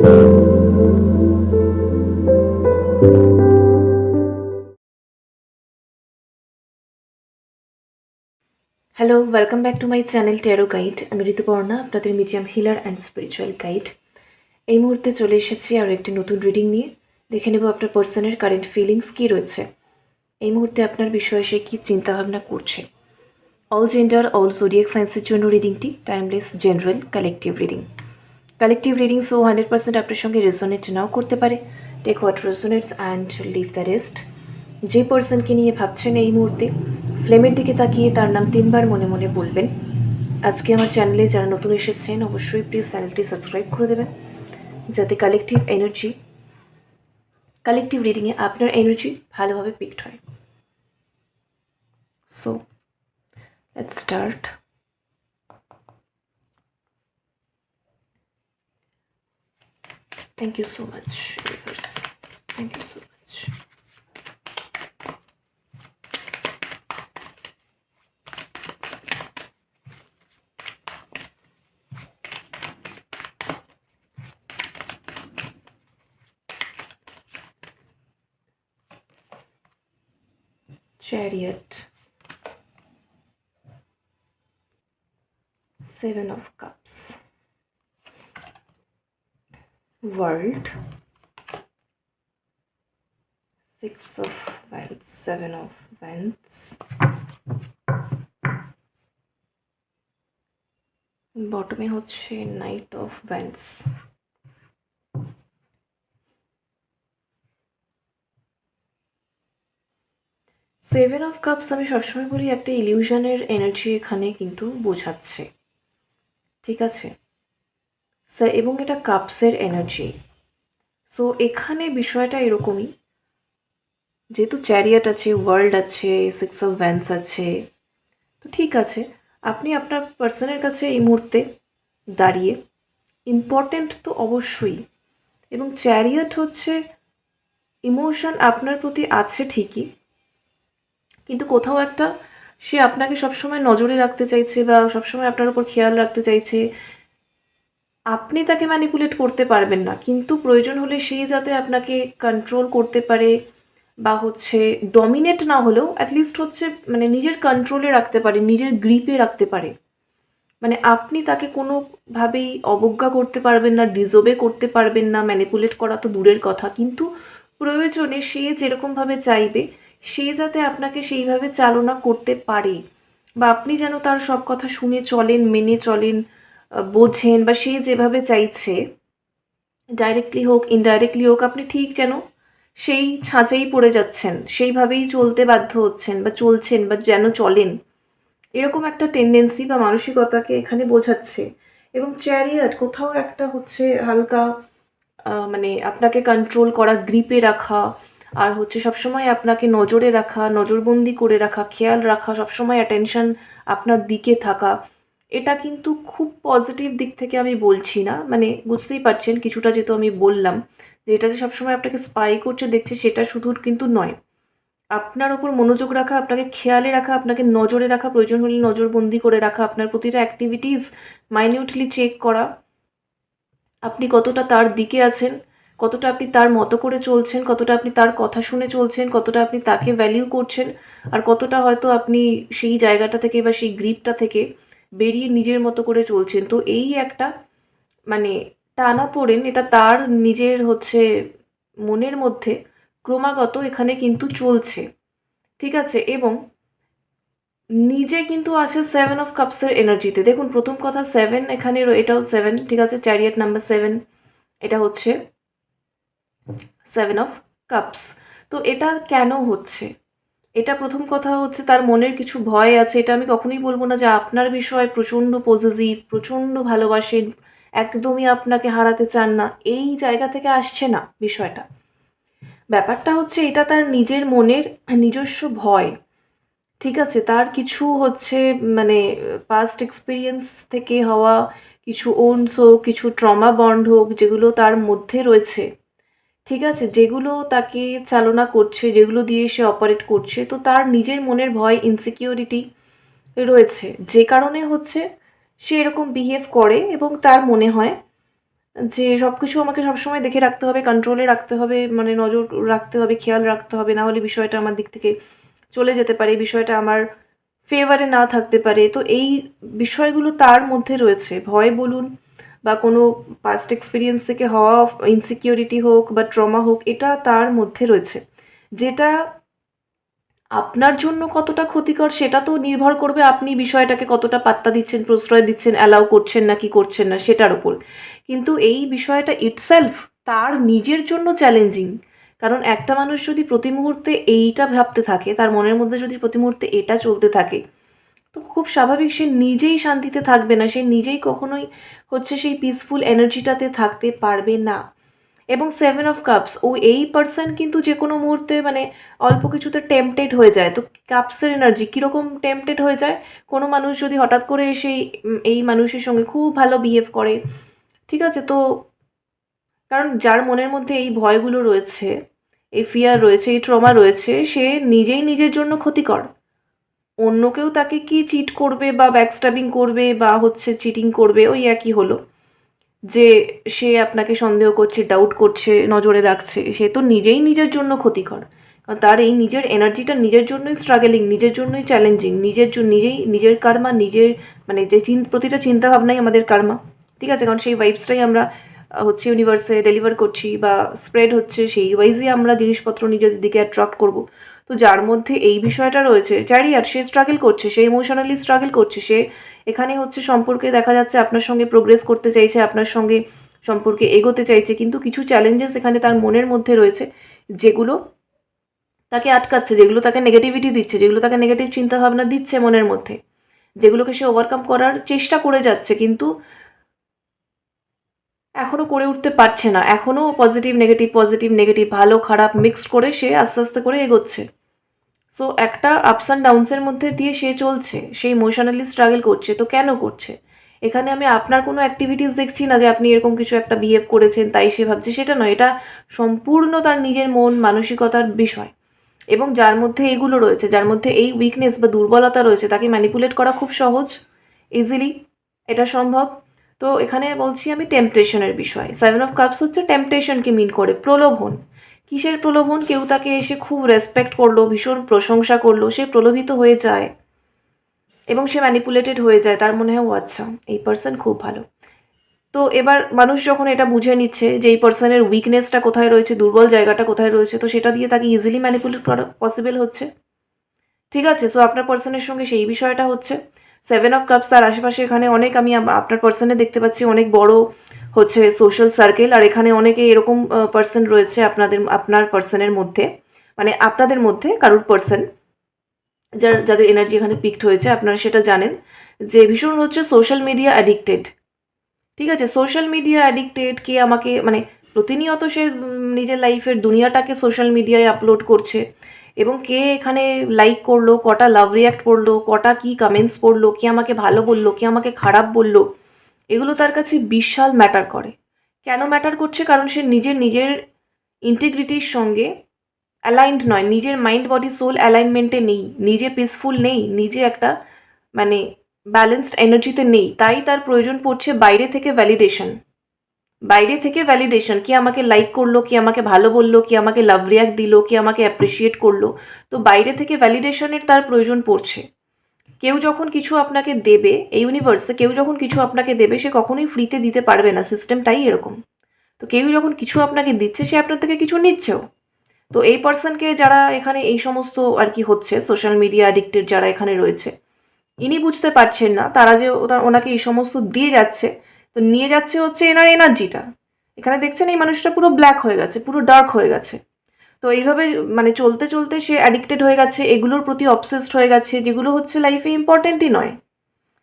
Hello welcome back to my channel tarot guide আমি ঋতুপর্ণা আপনাদের medium healer and spiritual guide এই মুহূর্তে চলে এসেছি আরও একটি নতুন রিডিং নিয়ে। দেখে নেব আপনার পার্সনের কারেন্ট ফিলিংস কী রয়েছে। এই মুহূর্তে আপনার বিষয়ে সে কী চিন্তাভাবনা করছে। অল জেন্ডার অল জোডিয়াক সায়েন্সের জন্য রিডিংটি timeless general collective reading collective reading so hundred percent আপনার সঙ্গে রেজোনেট নাও করতে পারে। Take what resonates and leave the rest যে পার্সনকে নিয়ে ভাবছেন এই মুহূর্তে ফ্লেমের দিকে তাকিয়ে তার নাম তিনবার মনে মনে বলবেন। আজকে আমার চ্যানেলে যারা নতুন এসেছেন, অবশ্যই প্লিজ চ্যানেলটি সাবস্ক্রাইব করে দেবেন। যাতে কালেকটিভ এনার্জি কালেকটিভ রিডিংয়ে আপনার এনার্জি ভালোভাবে পিকড হয়। So let's start Thank you so much, universe. Thank you so much. Chariot. Seven of Cups. World. Six of Wands, Seven of Wands. বটমে হচ্ছে knight of wands seven of cups আমি সবসময় বলি একটা ইলিউশনের energy এখানে কিন্তু বোঝাচ্ছে ঠিক আছে স্যার, এবং এটা কাপসের এনার্জি। সো, এখানে বিষয়টা এরকমই। যেহেতু চ্যারিয়াট আছে, ওয়ার্ল্ড আছে, সিক্স অফ ভ্যান্স আছে, তো ঠিক আছে। আপনি আপনার পার্সনের কাছে এই মুহূর্তে দাঁড়িয়ে ইম্পর্ট্যান্ট তো অবশ্যই। এবং চ্যারিয়াট হচ্ছে, ইমোশন আপনার প্রতি আছে ঠিকই। কিন্তু কোথাও একটা সে আপনাকে সবসময় নজরে রাখতে চাইছে বা সবসময় আপনার উপর খেয়াল রাখতে চাইছে আপনি তাকে ম্যানিপুলেট করতে পারবেন না, কিন্তু প্রয়োজন হলে সে যাতে আপনাকে কন্ট্রোল করতে পারে বা হচ্ছে ডমিনেট না হলেও অ্যাটলিস্ট হচ্ছে মানে নিজের কন্ট্রোলে রাখতে পারে, নিজের গ্রিপে রাখতে পারে। মানে আপনি তাকে কোনোভাবেই অবজ্ঞা করতে পারবেন না ডিজোবে করতে পারবেন না ম্যানিপুলেট করা তো দূরের কথা, কিন্তু প্রয়োজনে সে যেরকমভাবে চাইবে, সে যাতে আপনাকে সেইভাবে চালনা করতে পারে। বা আপনি যেন তার সব কথা শুনে চলেন, মেনে চলেন বোঝেন বা সে যেভাবে চাইছে ডাইরেক্টলি হোক ইনডাইরেক্টলি হোক, আপনি ঠিক যেন সেই ছাঁচেই পড়ে যাচ্ছেন, সেইভাবেই চলতে বাধ্য হচ্ছেন বা চলছেন বা যেন চলেন। এরকম একটা টেন্ডেন্সি বা মানসিকতাকে এখানে বোঝাচ্ছে। এবং চ্যারিয়াট কোথাও একটা হচ্ছে হালকা মানে আপনাকে কন্ট্রোল করা গ্রিপে রাখা, আর হচ্ছে সবসময় আপনাকে নজরে রাখা, নজরবন্দি করে রাখা, খেয়াল রাখা, সবসময় অ্যাটেনশন আপনার দিকে থাকা। এটা কিন্তু খুব পজিটিভ দিক থেকে আমি বলছি না। মানে বুঝতেই পারছেন কিছুটা যেহেতু আমি বললাম যে এটা যে সবসময় আপনাকে স্পাই করছে, দেখছে সেটা শুধু কিন্তু নয়। আপনার ওপর মনোযোগ রাখা, আপনাকে খেয়ালে রাখা, আপনাকে নজরে রাখা, প্রয়োজন হলে নজরবন্দি করে রাখা, আপনার প্রতিটা অ্যাক্টিভিটিস মাইনিউটলি চেক করা, আপনি কতটা তার দিকে আছেন, কতটা আপনি তার মতো করে চলছেন, কতটা আপনি তার কথা শুনে চলছেন, কতটা আপনি তাকে ভ্যালিউ করছেন, আর কতটা হয়তো আপনি সেই জায়গাটা থেকে বা সেই গ্রিপটা থেকে বেরিয়ে নিজের মতো করে চলছেন। তো এই একটা মানে টানা পড়েন, এটা তার নিজের হচ্ছে মনের মধ্যে ক্রমাগত এখানে কিন্তু চলছে। ঠিক আছে? এবং নিজে কিন্তু আছে সেভেন অফ কাপসের এনার্জিতে দেখুন, প্রথম কথা সেভেন এখানে এটাও সেভেন ঠিক আছে? চ্যারিয়াট নাম্বার সেভেন এটা হচ্ছে সেভেন অফ কাপস তো এটা কেন হচ্ছে? এটা প্রথম কথা হচ্ছে তার মনের কিছু ভয় আছে, এটা আমি কখনোই বলব না যে আপনার বিষয়ে প্রচণ্ড পজিটিভ প্রচণ্ড ভালোবাসেন, একদমই আপনাকে হারাতে চান না, এই জায়গা থেকে আসছে না বিষয়টা। ব্যাপারটা হচ্ছে এটা তার নিজের মনের নিজস্ব ভয়, ঠিক আছে? তার কিছু হচ্ছে মানে পাস্ট এক্সপিরিয়েন্স থেকে হওয়া কিছু ওনস হোক, কিছু ট্রমা বন্ড হোক, যেগুলো তার মধ্যে রয়েছে ঠিক আছে? যেগুলো তাকে চালনা করছে, যেগুলো দিয়ে সে অপারেট করছে, তো তার নিজের মনের ভয় ইনসিকিউরিটি রয়েছে। যে কারণে হচ্ছে সে এরকম বিহেভ করে এবং তার মনে হয় যে সব কিছু আমাকে সবসময় দেখে রাখতে হবে কন্ট্রোলে রাখতে হবে মানে নজর রাখতে হবে, খেয়াল রাখতে হবে, না হলে বিষয়টা আমার দিক থেকে চলে যেতে পারে বিষয়টা আমার ফেভারে না থাকতে পারে। তো এই বিষয়গুলো তার মধ্যে রয়েছে। ভয় বলুন বা কোনো পাস্ট এক্সপিরিয়েন্স থেকে হওয়া ইনসিকিউরিটি হোক বা ট্রমা হোক, এটা তার মধ্যে রয়েছে। যেটা আপনার জন্য কতটা ক্ষতিকর, সেটা তো নির্ভর করবে আপনি বিষয়টাকে কতটা পাত্তা দিচ্ছেন, প্রশ্রয় দিচ্ছেন অ্যালাউ করছেন না কি করছেন না, সেটার ওপর কিন্তু এই বিষয়টা ইটসেলফ তার নিজের জন্য চ্যালেঞ্জিং কারণ একটা মানুষ যদি প্রতি মুহূর্তে এইটা ভাবতে থাকে, তার মনের মধ্যে যদি প্রতি মুহূর্তে এটা চলতে থাকে খুব স্বাভাবিক, সে নিজেই শান্তিতে থাকবে না, সে নিজেই কখনোই হচ্ছে সেই পিসফুল এনার্জিটাতে থাকতে পারবে না। এবং সেভেন অফ কাপস ও এই পার্সন কিন্তু যে কোনো মুহূর্তে মানে অল্প কিছুতে টেম্পটেড হয়ে যায়। তো কাপসের এনার্জি কীরকম টেম্পটেড হয়ে যায়? কোনো মানুষ যদি হঠাৎ করে এসে এই মানুষের সঙ্গে খুব ভালো বিহেভ করে, ঠিক আছে? তো কারণ যার মনের মধ্যে এই ভয়গুলো রয়েছে, এই ফিয়ার রয়েছে, এই ট্রমা রয়েছে, সে নিজেই নিজের জন্য ক্ষতিকর। অন্য কেউ তাকে কি চিট করবে বা ব্যাকস্টাবিং করবে বা হচ্ছে চিটিং করবে, ওই একই হলো। যে সে আপনাকে সন্দেহ করছে ডাউট করছে, নজরে রাখছে, সে তো নিজেই নিজের জন্য ক্ষতিকর। কারণ তার এই নিজের এনার্জিটা নিজের জন্যই স্ট্রাগলিং নিজের জন্যই চ্যালেঞ্জিং নিজের জন্য, নিজেই, নিজের কার্মা নিজের মানে যে চিন, প্রতিটা চিন্তা ভাবনাই আমাদের কার্মা ঠিক আছে? কারণ সেই ভাইবসটাই আমরা হচ্ছে ইউনিভার্সে ডেলিভার করছি বা স্প্রেড হচ্ছে, সেই ওয়াইজই আমরা জিনিসপত্র নিজেদের দিকে অ্যাট্রাক্ট করব। তো যার মধ্যে এই বিষয়টা রয়েছে চারিয়ার সে স্ট্রাগল করছে, সে ইমোশনালি স্ট্রাগল করছে, সে এখানে হচ্ছে সম্পর্কে দেখা যাচ্ছে আপনার সঙ্গে প্রোগ্রেস করতে চাইছে, আপনার সঙ্গে সম্পর্কে এগোতে চাইছে, কিন্তু কিছু চ্যালেঞ্জেস এখানে তার মনের মধ্যে রয়েছে, যেগুলো তাকে আটকাচ্ছে, যেগুলো তাকে নেগেটিভিটি দিচ্ছে, যেগুলো তাকে নেগেটিভ চিন্তাভাবনা দিচ্ছে মনের মধ্যে, যেগুলোকে সে ওভারকাম করার চেষ্টা করে যাচ্ছে, কিন্তু এখনও করে উঠতে পারছে না এখনও পজিটিভ নেগেটিভ পজিটিভ নেগেটিভ ভালো, খারাপ মিক্সড করে সে আস্তে আস্তে করে এগোচ্ছে। সো একটা আপস অ্যান্ড ডাউনসের মধ্যে দিয়ে সে চলছে, সে ইমোশনালি স্ট্রাগল করছে, তো কেন করছে? এখানে আমি আপনার কোনো অ্যাক্টিভিটিস দেখছি না যে আপনি এরকম কিছু একটা বিহেভ করেছেন, তাই সে ভাবছে, সেটা নয়, এটা সম্পূর্ণ তার নিজের মন, মানসিকতার বিষয়। এবং যার মধ্যে এগুলো রয়েছে, যার মধ্যে এই উইকনেস বা দুর্বলতা রয়েছে, তাকে ম্যানিপুলেট করা খুব সহজ ইজিলি এটা সম্ভব। তো এখানে বলছি আমি টেম্পটেশনের বিষয়। সেভেন অফ কাপস হচ্ছে টেম্পটেশনকে মিন করে, প্রলোভন। কিসের প্রলোভন? কেউ তাকে এসে খুব রেসপেক্ট করল, ভীষণ প্রশংসা করল, সে প্রলোভিত হয়ে যায় এবং সে ম্যানিপুলেটেড হয়ে যায়। তার মনে হয়, ও আচ্ছা এই পার্সন খুব ভালো। তো এবার মানুষ যখন এটা বুঝে নিচ্ছে যে এই পার্সনের উইকনেসটা কোথায় রয়েছে, দুর্বল জায়গাটা কোথায় রয়েছে, তো সেটা দিয়ে তাকে ইজিলি ম্যানিপুলেট করা পসিবল হচ্ছে। ঠিক আছে সো আপনার পার্সনের সঙ্গে সেই বিষয়টা হচ্ছে। সেভেন অফ কাপস তার আশেপাশে এখানে অনেক আমি আপনার পার্সনে দেখতে পাচ্ছি অনেক বড় হচ্ছে সোশ্যাল সার্কেল আর এখানে অনেকে এরকম পার্সন রয়েছে আপনাদের, আপনার পার্সনের মধ্যে মানে আপনাদের মধ্যে কারুর পার্সন যার, যাদের এনার্জি এখানে পিকড হয়েছে, আপনারা সেটা জানেন, যে ভীষণ হচ্ছে সোশ্যাল মিডিয়া অ্যাডিক্টেড ঠিক আছে? সোশ্যাল মিডিয়া অ্যাডিক্টেড কে আমাকে মানে প্রতিনিয়ত সে নিজের লাইফের দুনিয়াটাকে সোশ্যাল মিডিয়ায় আপলোড করছে, এবং কে এখানে লাইক করল, কটা লাভ রিয়াক্ট করল, কটা কি কমেন্টস পড়ল, কে আমাকে ভালো বলল, কে আমাকে খারাপ বলল এগুলো তার কাছে বিশাল ম্যাটার করে। কেন ম্যাটার করছে? কারণ সে নিজের নিজের ইন্টিগ্রিটির সঙ্গে অ্যালাইন্ড নয়। নিজের মাইন্ড বডি সোল অ্যালাইনমেন্টে নেই। নিজে পিসফুল নেই। নিজে একটা মানে ব্যালেন্সড এনার্জিতে নেই। তাই তার প্রয়োজন পড়ছে বাইরে থেকে ভ্যালিডেশন বাইরে থেকে ভ্যালিডেশন কি আমাকে লাইক করল, কি আমাকে ভালো বলল, কি আমাকে লাভ রিয়াক্ট দিল, কি আমাকে অ্যাপ্রিসিয়েট করল। তো বাইরে থেকে ভ্যালিডেশনের তার প্রয়োজন পড়ছে। কেউ যখন কিছু আপনাকে দেবে, এই ইউনিভার্সে কেউ যখন কিছু আপনাকে দেবে, সে কখনোই ফ্রিতে দিতে পারবে না। সিস্টেমটাই এরকম। তো কেউ যখন কিছু আপনাকে দিচ্ছে, সে আপনার থেকে কিছু নিচ্ছেও। তো এই পার্সনকে যারা এখানে এই সমস্ত আর কি হচ্ছে সোশ্যাল মিডিয়া অ্যাডিক্টেড যারা এখানে রয়েছে, ইনি বুঝতে পারছেন না, তারা যে ওনাকে এই সমস্ত দিয়ে যাচ্ছে, তো নিয়ে যাচ্ছে হচ্ছে এনার এনার্জিটা এখানে দেখছেন এই মানুষটা পুরো ব্ল্যাক হয়ে গেছে, পুরো ডার্ক হয়ে গেছে। তো এইভাবে মানে চলতে চলতে সে অ্যাডিক্টেড হয়ে গেছে, এগুলোর প্রতি অবসেসড হয়ে গেছে, যেগুলো হচ্ছে লাইফে ইম্পর্টেন্টই নয়।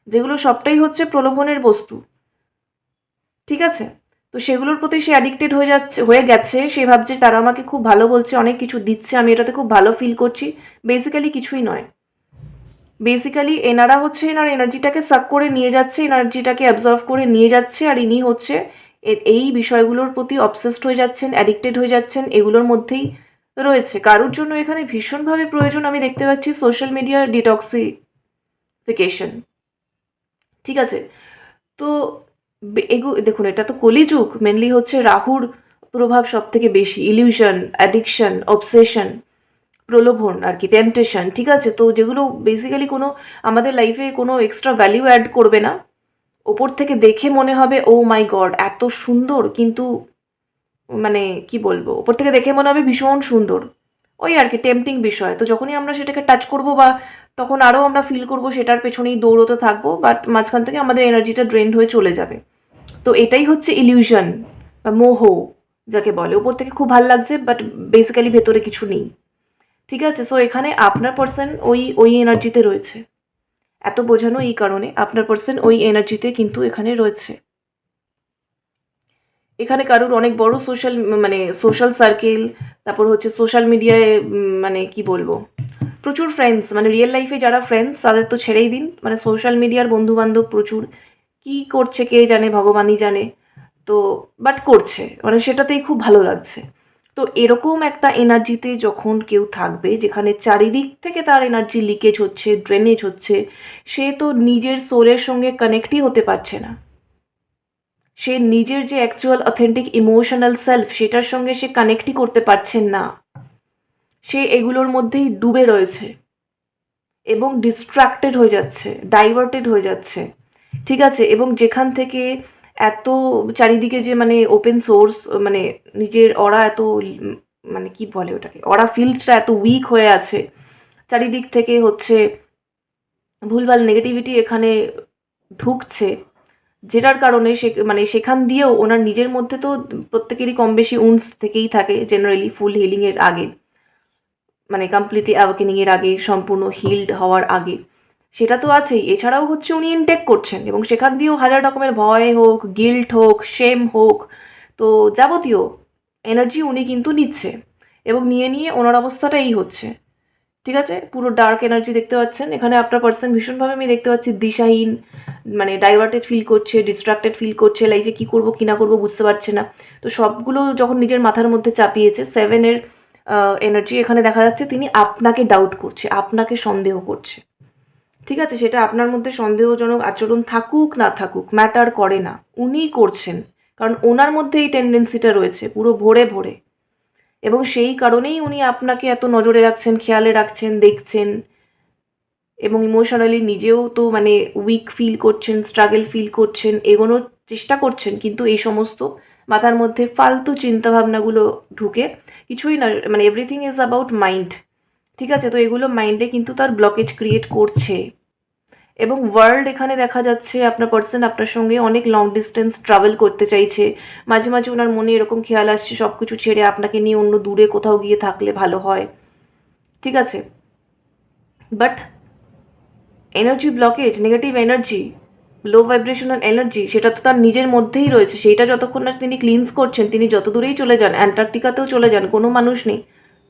যেগুলো সবটাই হচ্ছে প্রলোভনের বস্তু। ঠিক আছে? তো সেগুলোর প্রতি সে অ্যাডিক্টেড হয়ে যাচ্ছে, হয়ে গেছে, সে ভাবছে তারা আমাকে খুব ভালো বলছে, অনেক কিছু দিচ্ছে, আমি এটাতে খুব ভালো ফিল করছি। বেসিক্যালি কিছুই নয়। বেসিক্যালি এনারা হচ্ছে এনার এনার্জিটাকে সাক করে নিয়ে যাচ্ছে এনার্জিটাকে অ্যাবজর্ভ করে নিয়ে যাচ্ছে, আর ইনি হচ্ছে এই বিষয়গুলোর প্রতি অবসেসড হয়ে যাচ্ছেন অ্যাডিক্টেড হয়ে যাচ্ছেন, এগুলোর মধ্যেই রয়েছে। কারোর জন্য এখানে ভীষণভাবে প্রয়োজন আমি দেখতে পাচ্ছি সোশ্যাল মিডিয়ার ডিটক্সিফিকেশন ঠিক আছে? তো এগু দেখুন, এটা তো কলিযুগ। মেনলি হচ্ছে রাহুর প্রভাব সব থেকে বেশি। ইলিউশন অ্যাডিকশন অবসেশন প্রলোভন আর কি টেম্পটেশন ঠিক আছে? তো যেগুলো বেসিক্যালি কোনো আমাদের লাইফে কোনো এক্সট্রা ভ্যালিউ অ্যাড করবে না। ওপর থেকে দেখে মনে হবে ও মাই গড এত সুন্দর। কিন্তু মানে কি বলব, ওপর থেকে দেখে মনে হবে ভীষণ সুন্দর। ওই আর কি টেম্পটিং বিষয়। তো যখনই আমরা সেটাকে টাচ করব বা তখন আরও আমরা ফিল করব সেটার পেছনেই দৌড়তে থাকব বাট মাঝখান থেকে আমাদের এনার্জিটা ড্রেন হয়ে চলে যাবে। তো এটাই হচ্ছে ইলিউশন বা মোহ, যাকে বলে। ওপর থেকে খুব ভালো লাগছে বাট বেসিক্যালি ভেতরে কিছু নেই। ঠিক আছে? সো এখানে আপনার পার্সন ওই ওই এনার্জিতে রয়েছে। এত বোঝানো এই কারণে, আপনার পার্সন ওই এনার্জিতে কিন্তু এখানে রয়েছে। এখানে কারোর অনেক বড় সোশ্যাল মানে সোশ্যাল সার্কেল তারপর হচ্ছে সোশ্যাল মিডিয়ায় মানে কি বলব? প্রচুর ফ্রেন্ডস মানে রিয়েল লাইফে যারা ফ্রেন্ডস তাদের তো ছেড়েই দিন। মানে সোশ্যাল মিডিয়ার বন্ধু বান্ধব প্রচুর। কি করছে, কে জানে, ভগবানই জানে। তো বাট করছে। মানে সেটাতেই খুব ভালো লাগছে। তো এরকম একটা এনার্জিতে যখন কেউ থাকবে, যেখানে চারিদিক থেকে তার এনার্জি লিকেজ হচ্ছে ড্রেনেজ হচ্ছে, সে তো নিজের সোলের সঙ্গে কানেক্টই হতে পারছে না। সে নিজের যে অ্যাকচুয়াল অথেন্টিক ইমোশনাল সেলফ সেটার সঙ্গে সে কানেক্টই করতে পারছেন না। সে এগুলোর মধ্যেই ডুবে রয়েছে এবং ডিস্ট্রাক্টেড হয়ে যাচ্ছে ডাইভার্টেড হয়ে যাচ্ছে। ঠিক আছে? এবং যেখান থেকে এত চারিদিকে যে মানে ওপেন সোর্স মানে নিজের অরা এত মানে কি বলে ওটাকে, অরা ফিল্ডটা এত উইক হয়ে আছে, চারিদিক থেকে হচ্ছে ভুলভাল নেগেটিভিটি এখানে ঢুকছে যেটার কারণে সে মানে সেখান দিয়েও ওনার নিজের মধ্যে তো প্রত্যেকেরই কম বেশি উন্স থেকেই থাকে জেনারেলি ফুল হিলিংয়ের আগে। মানে কমপ্লিটলি অ্যাওয়াকেনিংয়ের আগে, সম্পূর্ণ হিলড হওয়ার আগে। সেটা তো আছেই। এছাড়াও হচ্ছে উনি ইনটেক করছেন এবং সেখান দিয়েও হাজার রকমের ভয় হোক গিল্ট হোক শেম হোক, তো যাবতীয় এনার্জি উনি কিন্তু নিচ্ছে এবং নিয়ে নিয়ে ওনার অবস্থাটা এই হচ্ছে। ঠিক আছে? পুরো ডার্ক এনার্জি দেখতে পাচ্ছেন। এখানে আপনার পার্সন ভীষণভাবে আমি দেখতে পাচ্ছি দিশাহীন মানে ডাইভার্টেড ফিল করছে ডিস্ট্রাক্টেড ফিল করছে লাইফে কী করব, কী না করব বুঝতে পারছে না। তো সবগুলো যখন নিজের মাথার মধ্যে চাপিয়েছে সেভেনের এনার্জি এখানে দেখা যাচ্ছে তিনি আপনাকে ডাউট করছে, আপনাকে সন্দেহ করছে। ঠিক আছে? সেটা আপনার মধ্যে সন্দেহজনক আচরণ থাকুক, না থাকুক ম্যাটার করে না। উনিই করছেন। কারণ ওনার মধ্যে এই টেন্ডেন্সিটা রয়েছে, পুরো ভোরে ভরে। এবং সেই কারণেই উনি আপনাকে এত নজরে রাখছেন, খেয়ালে রাখছেন, দেখছেন এবং ইমোশনালি নিজেও তো মানে উইক ফিল করছেন স্ট্রাগল ফিল করছেন, এগোনোর চেষ্টা করছেন, কিন্তু এই সমস্ত মাথার মধ্যে ফালতু চিন্তাভাবনাগুলো ঢুকে কিছুই না মানে এভরিথিং ইজ অ্যাবাউট মাইন্ড ঠিক আছে? তো এগুলো মাইন্ডে কিন্তু তার ব্লকেজ ক্রিয়েট করছে। এবং ওয়ার্ল্ড এখানে দেখা যাচ্ছে আপনার পার্সন আপনার সঙ্গে অনেক লং ডিস্টেন্স ট্রাভেল করতে চাইছে। মাঝে মাঝে ওনার মনে এরকম খেয়াল আসছে সব কিছু ছেড়ে আপনাকে নিয়ে অন্য দূরে কোথাও গিয়ে থাকলে ভালো হয়। ঠিক আছে? But energy blockage negative energy low vibrational energy সেটা তো তার নিজের মধ্যেই রয়েছে। সেইটা যতক্ষণ না তিনি ক্লিনস করছেন, তিনি যত দূরেই চলে যান, অ্যান্টার্কটিকাতেও চলে যান, কোনো মানুষ নেই।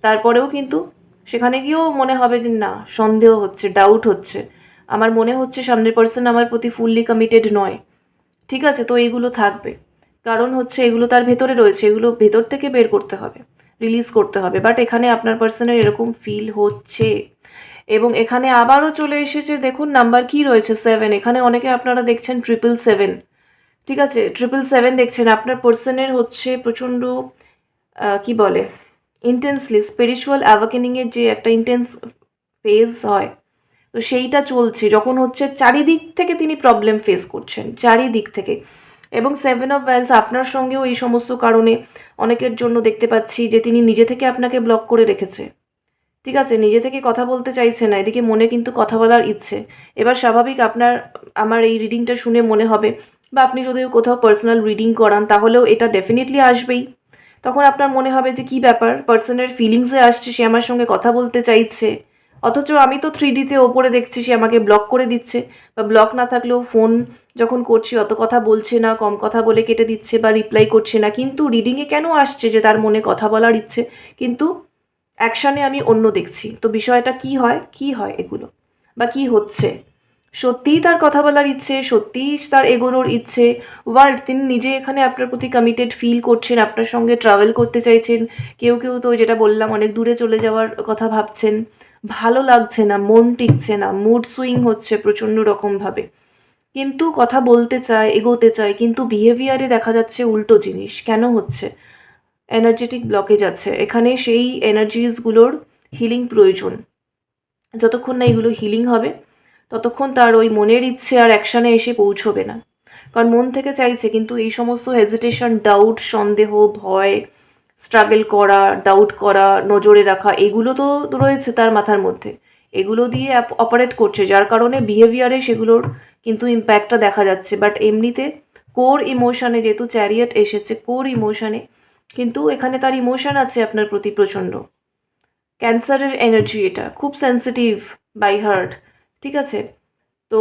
তারপরেও কিন্তু সেখানে গিয়েও মনে হবে যে না, সন্দেহ হচ্ছে ডাউট হচ্ছে। আমার মনে হচ্ছে সামনের পার্সন আমার প্রতি ফুললি কমিটেড নয়। ঠিক আছে, তো এইগুলো থাকবে। কারণ হচ্ছে এগুলো তার ভেতরে রয়েছে, এগুলো ভেতর থেকে বের করতে হবে রিলিজ করতে হবে। বাট এখানে আপনার পার্সনের এরকম ফিল হচ্ছে। এবং এখানে আবারও চলে এসেছে, দেখুন নাম্বার কি রয়েছে সেভেন এখানে অনেকে আপনারা দেখছেন ট্রিপল সেভেন ঠিক আছে ট্রিপল সেভেন দেখছেন। আপনার পার্সনের হচ্ছে প্রচণ্ড কি বলে ইন্টেন্সলি স্পিরিচুয়াল অ্যাভাকেনিংয়ের যে একটা ইন্টেন্স ফেজ হয় তো সেইটা চলছে। যখন হচ্ছে চারিদিক থেকে তিনি প্রবলেম ফেস করছেন, চারিদিক থেকে। এবং সেভেন অফ ওয়েলস আপনার সঙ্গেও এই সমস্ত কারণে অনেকের জন্য দেখতে পাচ্ছি যে তিনি নিজে থেকে আপনাকে ব্লক করে রেখেছে। ঠিক আছে? নিজে থেকে কথা বলতে চাইছে না, এদিকে মনে কিন্তু কথা বলার ইচ্ছে। এবার স্বাভাবিক আপনার, আমার এই রিডিংটা শুনে মনে হবে, বা আপনি যদি কোথাও পার্সোনাল রিডিং করান, তাহলেও এটা ডেফিনেটলি আসবেই। তখন আপনার মনে হবে যে কি ব্যাপার? পার্সনের ফিলিংসে আসছে, সে আমার সঙ্গে কথা বলতে চাইছে। অথচ আমি তো থ্রি ডিতে ওপরে দেখছি সে আমাকে ব্লক করে দিচ্ছে। বা ব্লক না থাকলেও ফোন যখন করছি, অত কথা বলছে না, কম কথা বলে কেটে দিচ্ছে বা রিপ্লাই করছে না। কিন্তু রিডিংয়ে কেন আসছে যে তার মনে কথা বলার ইচ্ছে? কিন্তু অ্যাকশানে আমি অন্য দেখছি। তো বিষয়টা কি হয়? কি হয় এগুলো? বা কি হচ্ছে? সত্যিই তার কথা বলার ইচ্ছে, সত্যিই তার এগোনোর ইচ্ছে। ওয়ার্ল্ড তিনি নিজে এখানে আপনার প্রতি কমিটেড ফিল করছেন, আপনার সঙ্গে ট্রাভেল করতে চাইছেন। কেউ কেউ তো যেটা বললাম, অনেক দূরে চলে যাওয়ার কথা ভাবছেন। ভালো লাগছে না, মন টিকছে না মুড সুইং হচ্ছে প্রচণ্ড রকমভাবে কিন্তু কথা বলতে চায়, এগোতে চায়, কিন্তু বিহেভিয়ারে দেখা যাচ্ছে উল্টো জিনিস। কেন হচ্ছে? এনার্জেটিক ব্লকেজ আছে। এখানে সেই এনার্জিসগুলোর হিলিং প্রয়োজন। যতক্ষণ না এগুলো হিলিং হবে, ততক্ষণ তার ওই মনের ইচ্ছে আর অ্যাকশানে এসে পৌঁছবে না। কারণ মন থেকে চাইছে, কিন্তু এই সমস্ত হেজিটেশন ডাউট সন্দেহ, ভয় স্ট্রাগল করা ডাউট করা, নজরে রাখা, এগুলো তো রয়েছে তার মাথার মধ্যে। এগুলো দিয়ে অপারেট করছে, যার কারণে বিহেভিয়ারে সেগুলোর কিন্তু ইম্প্যাক্টটা দেখা যাচ্ছে। বাট এমনিতে কোর ইমোশনে যেহেতু চ্যারিয়েট এসেছে কোর ইমোশনে কিন্তু এখানে তার ইমোশন আছে আপনার প্রতি প্রচণ্ড। ক্যান্সারের এনার্জি এটা, খুব সেন্সিটিভ বাই হার্ট ঠিক আছে? তো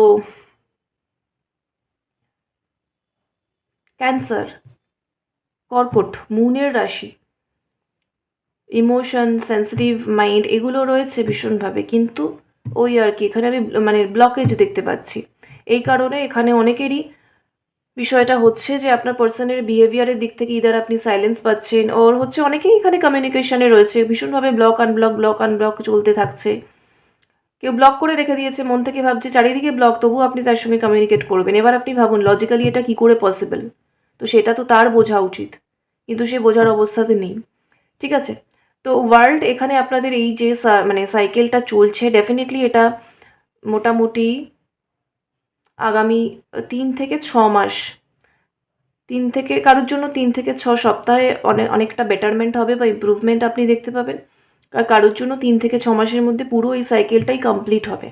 ক্যান্সার কর্কট মুনের রাশি ইমোশন সেন্সিটিভ মাইন্ড এগুলো রয়েছে ভীষণভাবে। কিন্তু ওই আর কি, এখানে আমি মানে ব্লকেজ দেখতে পাচ্ছি। এই কারণে এখানে অনেকেরই বিষয়টা হচ্ছে যে আপনার পার্সনের বিহেভিয়ারের দিক থেকে ইদার আপনি সাইলেন্স পাচ্ছেন ওর হচ্ছে অনেকেই এখানে কমিউনিকেশনে রয়েছে, ভীষণভাবে ব্লক আনব্লক ব্লক আনব্লক চলতে থাকছে। কেউ ব্লক করে রেখে দিয়েছে, মন থেকে ভাবছে চারিদিকে ব্লক তবুও আপনি তার সঙ্গে কমিউনিকেট করবেন। এবার আপনি ভাবুন লজিক্যালি এটা কী করে পসিবল তো সেটা তো তার বোঝা উচিত, কিন্তু সে বোঝার অবস্থাতে নেই। ঠিক আছে? তো ওয়ার্ল্ড এখানে আপনাদের এই যে মানে সাইকেলটা চলছে ডেফিনেটলি এটা মোটামুটি আগামী তিন থেকে ছ মাস, তিন থেকে, কারোর জন্য তিন থেকে ছ সপ্তাহে অনেক অনেকটা বেটারমেন্ট হবে বা ইম্প্রুভমেন্ট আপনি দেখতে পাবেন। আর কারোর জন্য তিন থেকে ছ মাসের মধ্যে পুরো এই সাইকেলটাই কমপ্লিট হবে।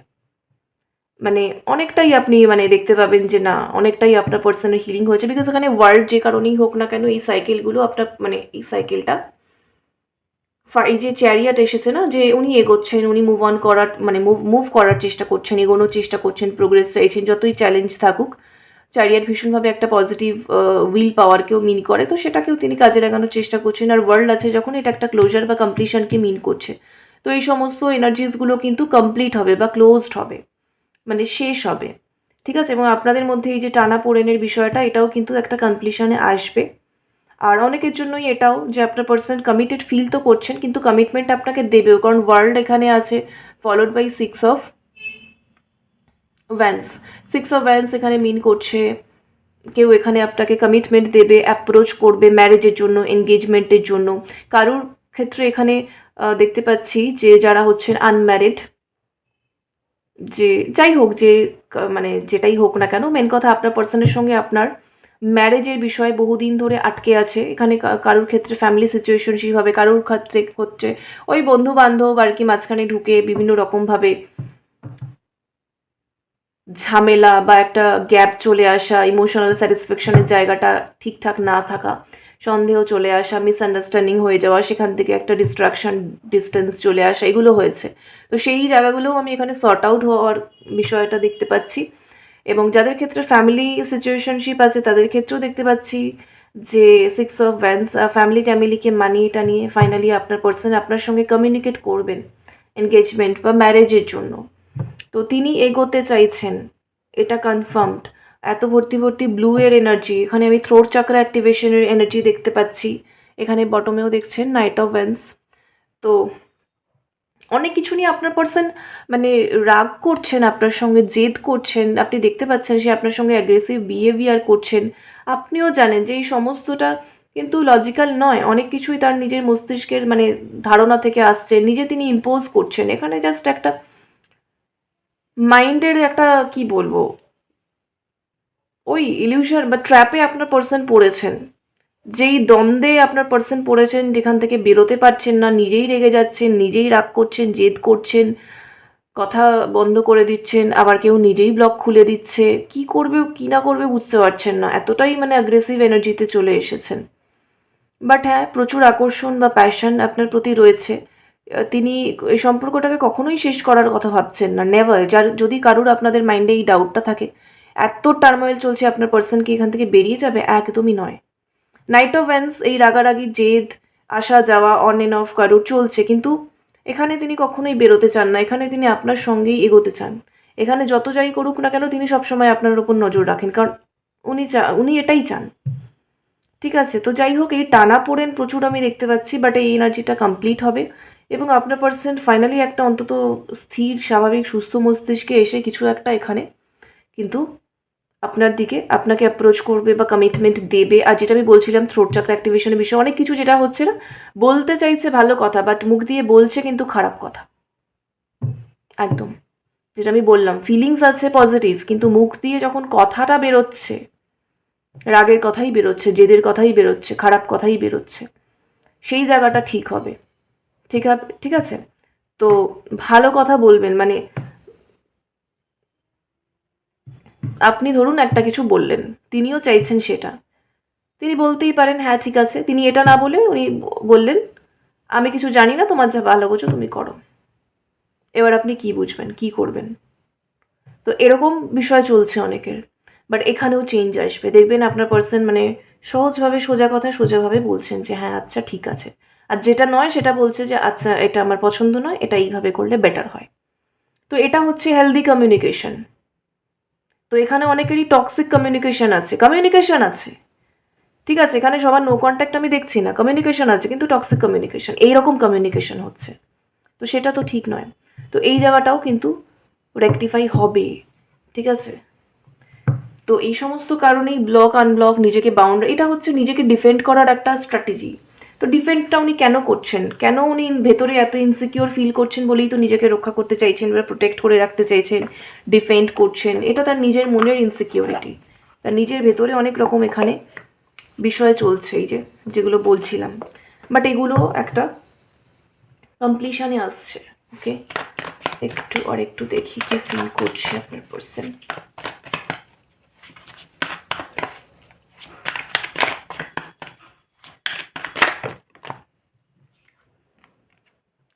মানে অনেকটাই আপনি মানে দেখতে পাবেন যে না, অনেকটাই আপনার পার্সোনাল হিলিং হয়েছে। বিকজ এখানে ওয়ার্ল্ড যে কারণেই হোক না কেন, এই সাইকেলগুলো আপনার মানে এই সাইকেলটা এই যে চ্যারিয়াট এসেছে না, যে উনি এগোচ্ছেন, উনি মুভ অন করার মানে মুভ মুভ করার চেষ্টা করছেন, এগোনোর চেষ্টা করছেন প্রোগ্রেস চাইছেন, যতই চ্যালেঞ্জ থাকুক চ্যারিয়াট ভীষণভাবে একটা পজিটিভ উইল পাওয়ারকেও মিন করে, তো সেটাকেও তিনি কাজে লাগানোর চেষ্টা করছেন, আর ওয়ার্ল্ড আছে যখন এটা একটা ক্লোজার বা কমপ্লিশনকে মিন করছে, তো এই সমস্ত এনার্জিসগুলো কিন্তু কমপ্লিট হবে বা ক্লোজড হবে মানে শেষ হবে, ঠিক আছে? এবং আপনাদের মধ্যে এই যে টানা পোড়েনের বিষয়টা, এটাও কিন্তু একটা কমপ্লিশনে আসবে। আর অনেকের জন্যই এটাও যে আপনার পার্সন কমিটেড ফিল তো করছেন, কিন্তু কমিটমেন্ট আপনাকে দেবেও। কারণ ওয়ার্ল্ড এখানে আছে followed by six of wands six of wands এখানে মিন করছে, কেউ এখানে আপনাকে কমিটমেন্ট দেবে অ্যাপ্রোচ করবে ম্যারেজের জন্য এনগেজমেন্টের জন্য। কারুর ক্ষেত্রে এখানে দেখতে পাচ্ছি যে যারা হচ্ছেন আনম্যারিড যে যাই হোক যে মানে যেটাই হোক না কেন মেন কথা আপনার পার্সনের সঙ্গে আপনার ম্যারেজের বিষয় বহুদিন ধরে আটকে আছে। এখানে কারোর ক্ষেত্রে ফ্যামিলি সিচুয়েশনশিপ হবে কারোর ক্ষেত্রে হচ্ছে ওই বন্ধু বান্ধব আর কি মাঝখানে ঢুকে বিভিন্ন রকমভাবে ঝামেলা বা একটা গ্যাপ চলে আসা ইমোশনাল স্যাটিসফ্যাকশনের জায়গাটা ঠিকঠাক না থাকা, সন্দেহ চলে আসা মিসআন্ডারস্ট্যান্ডিং হয়ে যাওয়া, সেখান থেকে একটা ডিস্ট্রাকশন ডিস্টেন্স চলে আসা, এগুলো হয়েছে। তো সেই জায়গাগুলোও আমি এখানে সর্ট আউট হওয়ার বিষয়টা দেখতে পাচ্ছি। এবং যাদের ক্ষেত্রে ফ্যামিলি সিচুয়েশনশিপ আছে, তাদের ক্ষেত্রেও দেখতে পাচ্ছি যে সিক্স অফ ভ্যান্স ফ্যামিলি ট্যামিলিকে মানিয়ে টানিয়ে ফাইনালি আপনার পার্সন আপনার সঙ্গে কমিউনিকেট করবেন এনগেজমেন্ট বা ম্যারেজের জন্য। তো তিনি এগোতে চাইছেন, এটা কনফার্মড এত ভর্তি ভর্তি ব্লু এর এনার্জি এখানে আমি থ্রোট চাকরা অ্যাক্টিভেশনের এনার্জি দেখতে পাচ্ছি। এখানে বটমেও দেখছেন নাইট অফ ভ্যান্স তো অনেক কিছু নিয়ে আপনার পার্সন মানে রাগ করছেন, আপনার সঙ্গে জেদ করছেন। আপনি দেখতে পাচ্ছেন সে আপনার সঙ্গে অ্যাগ্রেসিভ বিহেভিয়ার করছেন। আপনিও জানেন যে এই সমস্তটা কিন্তু লজিক্যাল নয়। অনেক কিছুই তার নিজের মস্তিষ্কের মানে ধারণা থেকে আসছে। নিজে তিনি ইম্পোজ করছেন। এখানে জাস্ট একটা মাইন্ডের একটা কি বলব? ওই ইলিউশন বা ট্র্যাপে আপনার পার্সন পড়েছেন। যেই দ্বন্দ্বে আপনার পার্সন পড়েছেন, যেখান থেকে বেরোতে পারছেন না, নিজেই রেগে যাচ্ছেন, নিজেই রাগ করছেন, জেদ করছেন, কথা বন্ধ করে দিচ্ছেন, আবার কেউ নিজেই ব্লক খুলে দিচ্ছে, কি করবে, কি না করবে বুঝতে পারছেন না। এতটাই মানে অ্যাগ্রেসিভ এনার্জিতে চলে এসেছেন। বাট হ্যাঁ প্রচুর আকর্ষণ বা প্যাশন আপনার প্রতি রয়েছে। তিনি এই সম্পর্কটাকে কখনোই শেষ করার কথা ভাবছেন না নেভার যার, যদি কারুর আপনাদের মাইন্ডে এই ডাউটটা থাকে, এত টার্মোয়েল চলছে আপনার পার্সন কি এখান থেকে বেরিয়ে যাবে, একদমই নয়। নাইট অফ ভ্যান্স এই রাগারাগি, জেদ আসা যাওয়া অন এন অফ কারুর চলছে। কিন্তু এখানে তিনি কখনোই বেরোতে চান না। এখানে তিনি আপনার সঙ্গেই এগোতে চান। এখানে যত যাই করুক না কেন তিনি সবসময় আপনার ওপর নজর রাখেন। কারণ উনি চা, উনি এটাই চান। ঠিক আছে? তো যাই হোক, এই টানা পড়েন প্রচুর আমি দেখতে পাচ্ছি বাট এই এনার্জিটা কমপ্লিট হবে। এবং আপনার পার্সেন্ট ফাইনালি একটা অন্তত স্থির, স্বাভাবিক, সুস্থ মস্তিষ্কে এসে কিছু একটা এখানে। কিন্তু আপনার দিকে, আপনাকে অ্যাপ্রোচ করবে বা কমিটমেন্ট দেবে। আর যেটা আমি বলছিলাম থ্রোট চাকরা অ্যাক্টিভেশনের বিষয়ে অনেক কিছু যেটা হচ্ছে না, বলতে চাইছে ভালো কথা বাট মুখ দিয়ে বলছে কিন্তু খারাপ কথা। একদম। যেটা আমি বললাম ফিলিংস আছে পজিটিভ কিন্তু মুখ দিয়ে যখন কথাটা বেরোচ্ছে, রাগের কথাই বেরোচ্ছে, জেদের কথাই বেরোচ্ছে, খারাপ কথাই বেরোচ্ছে, সেই জায়গাটা ঠিক হবে। ঠিক ঠিক আছে? তো ভালো কথা বলবেন মানে আপনি ধরুন একটা কিছু বললেন, তিনিও চাইছেন সেটা। তিনি বলতেই পারেন হ্যাঁ ঠিক আছে। তিনি এটা না বলে উনি বললেন, আমি কিছু জানি না, তোমার যা ভালো বোঝো তুমি করো। এবার আপনি কি বুঝবেন, কি করবেন? তো এরকম বিষয় চলছে অনেকের বাট এখানেও চেঞ্জ আসবে। দেখবেন আপনার পার্সন মানে সহজভাবে সোজা কথা সোজাভাবে বলছেন যে হ্যাঁ আচ্ছা ঠিক আছে। আর যেটা নয়, সেটা বলছে যে আচ্ছা এটা আমার পছন্দ নয়, এটা এইভাবে করলে বেটার হয়। তো এটা হচ্ছে হেলদি কমিউনিকেশন তো এখানে অনেকেরই টক্সিক কমিউনিকেশন আছে। কমিউনিকেশন আছে। ঠিক আছে, এখানে সবার নো কন্ট্যাক্ট আমি দেখছি না। কমিউনিকেশন আছে, কিন্তু টক্সিক কমিউনিকেশন এইরকম কমিউনিকেশন হচ্ছে। তো সেটা তো ঠিক নয়। তো এই জায়গাটাও কিন্তু রেকটিফাই হবে। ঠিক আছে? তো এই সমস্ত কারণেই ব্লক আনব্লক নিজেকে বাউন্ডারি এটা হচ্ছে নিজেকে ডিফেন্ড করার একটা স্ট্র্যাটেজি তো ডিফেন্ডটা উনি কেন করছেন? কেন উনি ভেতরে এত ইনসিকিওর ফিল করছেন বলেই তো নিজেকে রক্ষা করতে চাইছেন বা প্রোটেক্ট করে রাখতে চাইছেন ডিফেন্ড করছেন? এটা তার নিজের মনের ইনসিকিউরিটি তার নিজের ভেতরে অনেক রকম এখানে বিষয় চলছে এই যে, যেগুলো বলছিলাম। বাট এগুলো একটা কমপ্লিশনে আসছে ওকে একটু আর একটু দেখি কি ফিল করছে আপনার পার্সন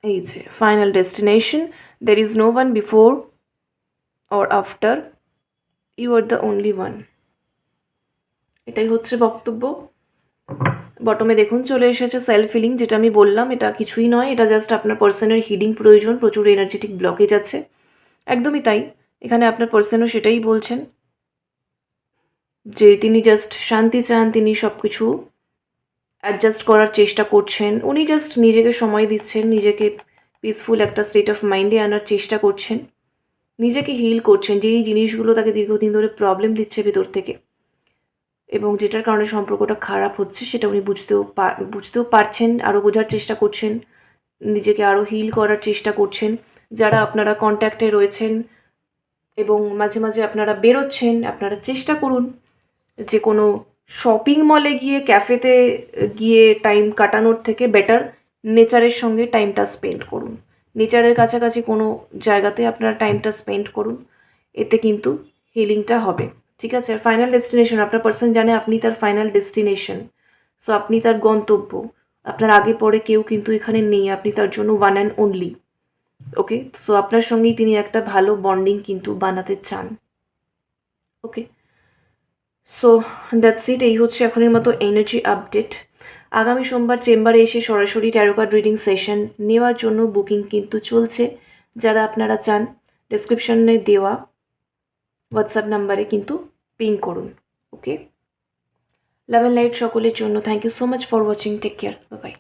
এই যে final destination there is no one before or after you are the only one এটাই হচ্ছে বক্তব্য। বটমে দেখুন, চলে এসেছে সেলফ ফিলিং যেটা আমি বললাম, এটা কিছুই নয়, এটা জাস্ট আপনার পার্সনের হিডিং প্রয়োজন, প্রচুর এনার্জেটিক ব্লকেজ আছে। একদমই তাই, এখানে আপনার পার্সনও সেটাই বলছেন। যে তিনি জাস্ট শান্তি চান, তিনি সব কিছু অ্যাডজাস্ট করার চেষ্টা করছেন। উনি জাস্ট নিজেকে সময় দিচ্ছেন, নিজেকে পিসফুল একটা স্টেট অফ মাইন্ডে আনার চেষ্টা করছেন। নিজেকে হিল করছেন যেই জিনিসগুলো তাকে দীর্ঘদিন ধরে প্রবলেম দিচ্ছে ভেতর থেকে। এবং যেটার কারণে সম্পর্কটা খারাপ হচ্ছে, সেটা উনি বুঝতেও পার- বুঝতেও পারছেন, আরও বোঝার চেষ্টা করছেন, নিজেকে আরও হিল করার চেষ্টা করছেন। যারা আপনারা কন্ট্যাক্টে রয়েছেন এবং মাঝে মাঝে আপনারা বেরোচ্ছেন, আপনারা চেষ্টা করুন যে কোনো শপিং মলে গিয়ে ক্যাফেতে গিয়ে টাইম কাটানোর থেকে বেটার নেচারের সঙ্গে টাইমটা স্পেন্ড করুন। নেচারের কাছাকাছি কোনো জায়গাতে আপনারা টাইমটা স্পেন্ড করুন। এতে কিন্তু হিলিংটা হবে। ঠিক আছে? আর ফাইনাল ডেস্টিনেশন আপনার পার্সন জানে আপনি তার ফাইনাল ডেস্টিনেশন সো আপনি তার গন্তব্য। আপনার আগে পরে কেউ কিন্তু এখানে নেই। আপনি তার জন্য one and only okay so আপনার সঙ্গেই তিনি একটা ভালো বন্ডিং কিন্তু বানাতে চান। ওকে সো দ্যাটস ইট এই হচ্ছে এখনের মতো এনার্জি আপডেট আগামী সোমবার চেম্বারে এসে সরাসরি ট্যারো কার্ড রিডিং সেশন নেওয়ার জন্য বুকিং কিন্তু চলছে। যারা আপনারা চান ডেসক্রিপশনে দেওয়া হোয়াটসঅ্যাপ নাম্বারে কিন্তু পিং করুন ওকে লাভ লেভেন লাইট সকলের জন্য। Thank you so much for watching take care bye